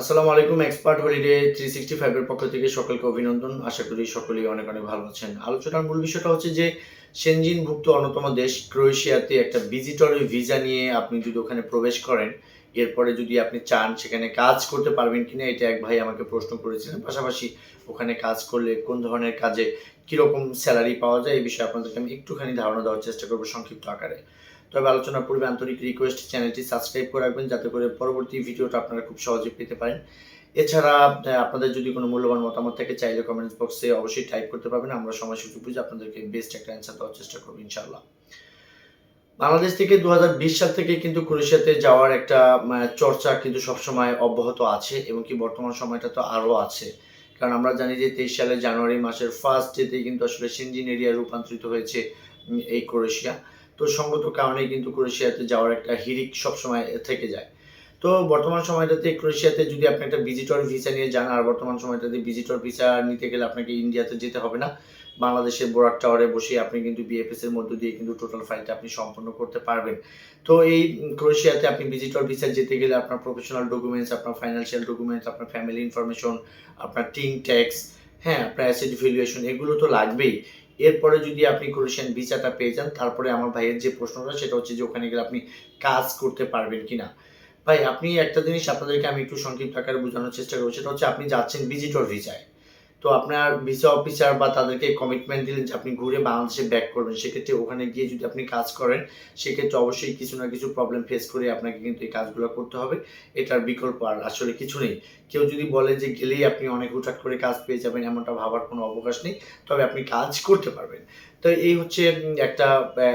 আসসালামু আলাইকুম expert holiday three sixty ফাইভের পক্ষ থেকে সকলকে অভিনন্দন। আশা করি সকলেই অনেক অনেক ভালো আছেন। আলোচনার মূল বিষয়টা হচ্ছে যে সেনজিনভুক্ত অন্যতম দেশ ক্রোয়েশিয়াতে একটা ভিজিটরি ভিসা নিয়ে আপনি যদি ওখানে প্রবেশ করেন, এরপরে যদি আপনি চান সেখানে কাজ করতে পারবেন কিনা, এটা এক ভাই আমাকে প্রশ্ন করেছিলেন। পাশাপাশি ওখানে কাজ করলে কোন ধরনের কাজে কীরকম স্যালারি পাওয়া যায় এই বিষয়ে আপনাদেরকে আমি একটুখানি ধারণা দেওয়ার চেষ্টা করব সংক্ষিপ্ত আকারে। তবে আলোচনার পূর্বে আন্তরিক রিকোয়েস্ট চ্যানেলটি সাবস্ক্রাইব করে রাখবেন, যাতে করে পরবর্তী ভিডিওটা আপনারা খুব সহজে পেতে পারেন। এছাড়া আপনাদের যদি কোনো মূল্যবান মতামত থাকে, চাইলে কমেন্টস বক্সে অবশ্যই টাইপ করতে পারবেন। আমরা সময় সুযোগ বুঝে আপনাদেরকে বেস্ট একটা অ্যান্সার দেওয়ার চেষ্টা করব ইনশাল্লাহ বাংলাদেশ থেকে দু হাজার বিশ সাল থেকে কিন্তু ক্রোয়েশিয়াতে যাওয়ার একটা চর্চা কিন্তু সবসময় অব্যাহত আছে এবং কি বর্তমান সময়টা তো আরও আছে। কারণ আমরা জানি যে তেইশ সালের জানুয়ারি মাসের ফার্স্ট ডেতে কিন্তু আসলে সিনজিন এরিয়া রূপান্তরিত হয়েছে এই ক্রোয়েশিয়া। তো সঙ্গত কারণে কিন্তু ক্রোয়েশিয়াতে যাওয়ার একটা হিরিক সবসময় থেকে যায়। তো বর্তমান সময়টাতে ক্রোয়েশিয়াতে যদি আপনি একটা ভিজিটর ভিসা নিয়ে যান, আর বর্তমান সময়টাতে ভিজিটর ভিসা নিতে গেলে আপনাকে ইন্ডিয়াতে যেতে হবে না। বাংলাদেশের বোরাক টাওয়ারে বসে আপনি কিন্তু বিএফএস এর মধ্য দিয়ে কিন্তু টোটাল ফাইলটা আপনি সম্পন্ন করতে পারবেন। তো এই ক্রোয়েশিয়াতে আপনি ভিজিটর ভিসা যেতে গেলে আপনার প্রফেশনাল ডকুমেন্টস আপনার ফাইন্যান্সিয়াল ডকুমেন্টস আপনার ফ্যামিলি ইনফরমেশন আপনার টিং ট্যাক্স হ্যাঁ অ্যাসেট ভ্যালুয়েশন এগুলো তো লাগবেই। এরপরে যদি আপনি ক্রোয়েশিয়ান ভিসাটা পেয়ে যান, তারপরে আমার ভাইয়ের যে প্রশ্নটা, সেটা হচ্ছে যে ওখানে গেলে আপনি কাজ করতে পারবেন কি না ভাই, আপনি একটা জিনিস আপনাদেরকে আমি একটু সংক্ষিপ্ত আকারে বোঝানোর চেষ্টা করব, সেটা হচ্ছে আপনি যাচ্ছেন ভিজিটর ভিসায় তো আপনার ভিসা অফিসার বা তাদেরকে কমিটমেন্ট দিলেন যে আপনি ঘুরে বাংলাদেশে ব্যাক করবেন, সেক্ষেত্রে ওখানে গিয়ে যদি আপনি কাজ করেন, সেক্ষেত্রে অবশ্যই কিছু না কিছু প্রবলেম ফেস করে আপনাকে কিন্তু এই কাজগুলো করতে হবে। এটার বিকল্প আর আসলে কিছু নেই। কেউ যদি বলে যে গেলেই আপনি অনেক হুটহাট করে কাজ পেয়ে যাবেন, এমনটা ভাবার কোনো অবকাশ নেই। তবে আপনি কাজ করতে পারবেন। তো এই হচ্ছে একটা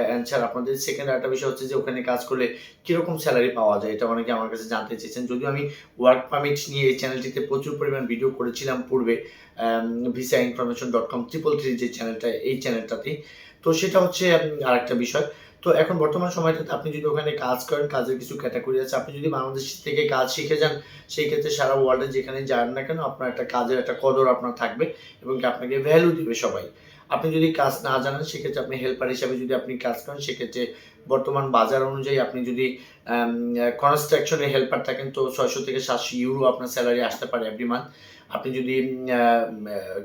অ্যান্সার আপনাদের। সেকেন্ড একটা বিষয় হচ্ছে যে, ওখানে কাজ করলে কীরকম স্যালারি পাওয়া যায়? এটা অনেকে আমার কাছে জানতে চেয়েছেন। যদিও আমি ওয়ার্ক পারমিট নিয়ে এই চ্যানেলটিতে প্রচুর পরিমাণ ভিডিও করেছিলাম পূর্বে visa information dot com triple three যে চ্যানেলটা এই চ্যানেলটাতেই তো সেটা হচ্ছে আরেকটা বিষয়। তো এখন বর্তমান সময়টাতে আপনি যদি ওখানে কাজ করেন, কাজের কিছু ক্যাটাগরি আছে, আপনি যদি বাংলাদেশ থেকে কাজ শিখে যান, সেই ক্ষেত্রে সারা ওয়ার্ল্ডে যেখানে যান না কেন, আপনার একটা কাজের একটা কদর আপনার থাকবে এবং আপনাকে ভ্যালু দিবে সবাই। আপনি যদি কাজ না জানেন, সেক্ষেত্রে আপনি হেল্পার হিসাবে যদি আপনি কাজ করেন, সেক্ষেত্রে বর্তমান বাজার অনুযায়ী আপনি যদি কনস্ট্রাকশনের হেল্পার থাকেন, তো ছয়শো থেকে সাতশো ইউরো আপনার স্যালারি আসতে পারে এভরি মান্থ আপনি যদি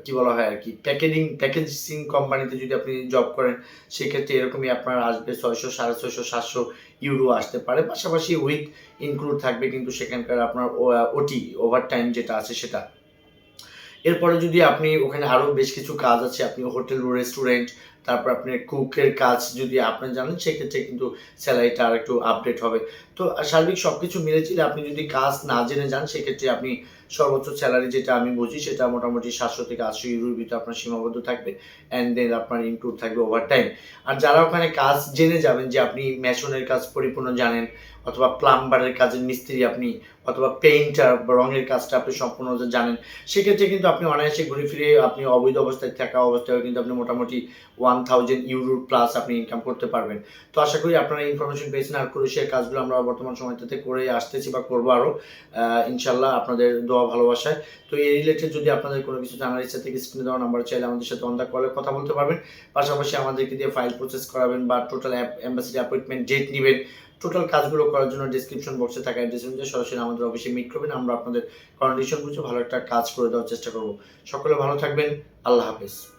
কি বলা হয় আর কি প্যাকেজিং প্যাকেজিং কোম্পানিতে যদি আপনি জব করেন, সেক্ষেত্রে এরকমই আপনার আসবে ছয়শো, সাড়ে ছয়শো, সাতশো ইউরো আসতে পারে। পাশাপাশি উইথ ইনক্লুড থাকবে কিন্তু সেখানকার আপনার ওটি ওভার টাইম যেটা আছে সেটা। এরপরে যদি আপনি ওখানে আরও বেশ কিছু কাজ আছে আপনি হোটেল রেস্টুরেন্ট তারপর আপনি কুকের কাজ যদি আপনি জানেন, সেক্ষেত্রে কিন্তু স্যালারিটা আর একটু আপডেট হবে। তো সার্বিক সব কিছু মিলেছিল আপনি যদি কাজ না জেনে যান, সেক্ষেত্রে আপনি সর্বোচ্চ স্যালারি যেটা আমি বুঝি, সেটা মোটামুটি সাতশো থেকে আটশো ইউরোর ভিতরে আপনার সীমাবদ্ধ থাকবে অ্যান্ড দেন আপনার ইনক্লুড থাকবে ওভার টাইম আর যারা ওখানে কাজ জেনে যাবেন যে আপনি মেশনের কাজ পরিপূর্ণ জানেন, অথবা প্লাম্বারের কাজের মিস্ত্রি আপনি, অথবা পেইন্টার রঙের কাজটা আপনি সম্পূর্ণ জানেন, সেক্ষেত্রে কিন্তু আপনি অনায়াসে ঘুরে ফিরে আপনি অবৈধ অবস্থায় থাকা অবস্থায় কিন্তু আপনি মোটামুটি ওয়ান থাউজেন্ড ইউরোর প্লাস আপনি ইনকাম করতে পারবেন। তো আশা করি আপনারা ইনফরমেশন পেয়েছেন। আর ক্রোয়েশিয়ার কাজগুলো আমরা বর্তমান সময়টাতে করে আসতেছি বা করব আরও ইনশাল্লাহ আপনাদের দোয়া ভালোবাসায়। তো এই রিলেটেড যদি আপনাদের কোনো কিছু জানার ইচ্ছা থেকে স্ক্রিনে দেওয়া নাম্বার চাইলে আমাদের সাথে অন কলে কথা বলতে পারবেন। পাশাপাশি আমাদেরকে দিয়ে ফাইল প্রসেস করাবেন বা total app embassy appointment date নেবেন। টোটাল কাজগুলো করার জন্য ডিসক্রিপশন বক্সে থাকা অ্যাড্রেস অনুযায়ী সরাসরি আমাদের অফিসে মিট করবেন। আমরা আপনাদের কন্ডিশন বুঝে ভালো একটা কাজ করে দেওয়ার চেষ্টা করব। সকলে ভালো থাকবেন। আল্লাহ হাফেজ।